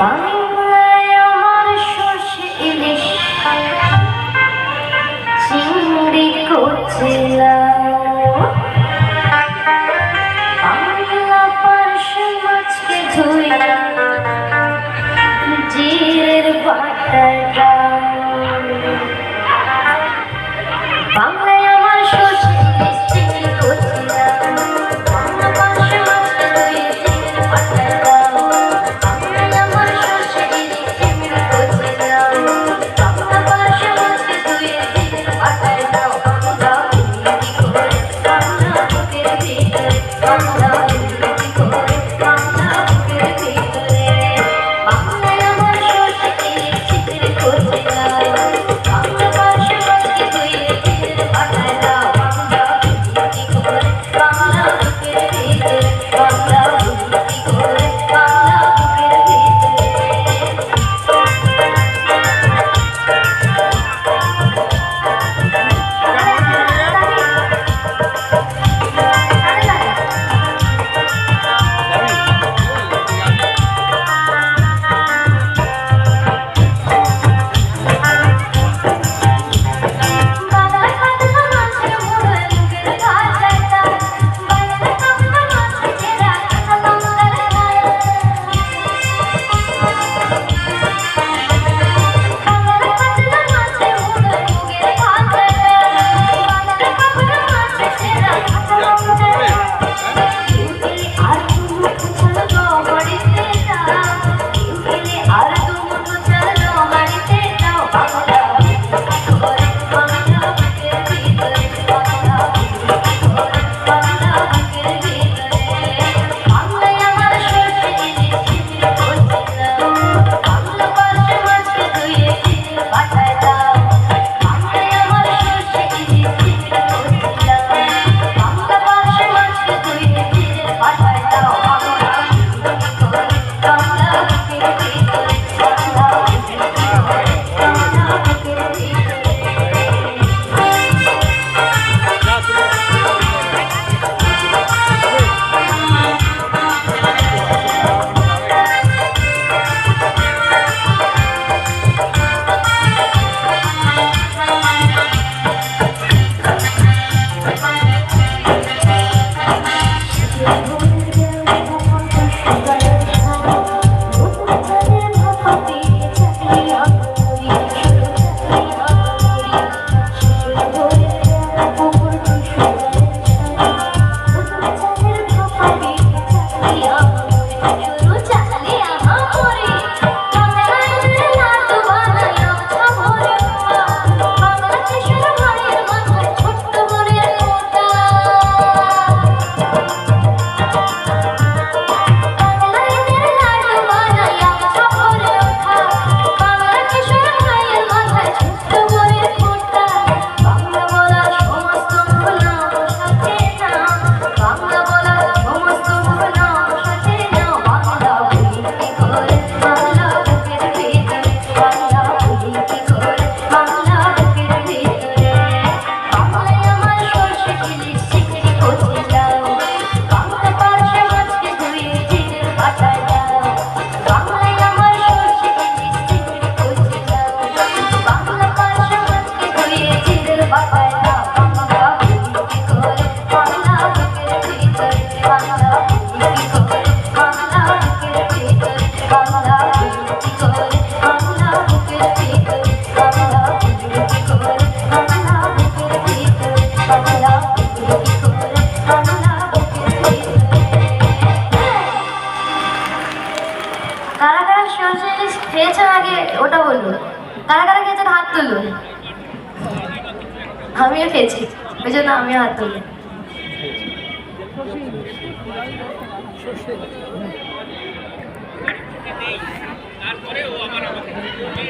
বাংলায় আমার শশী ইলিশ চিংড়ি কচলা বাংলা পার্শ্ব মাছকে ধুইয়া Release খেয়েছে আগে, ওটা বলুন। কারা কারা খেয়েছেন হাত তুলুন। আমিও খেয়েছি, ওই জন্য আমিও হাত তুলি। তারপরে ও আমার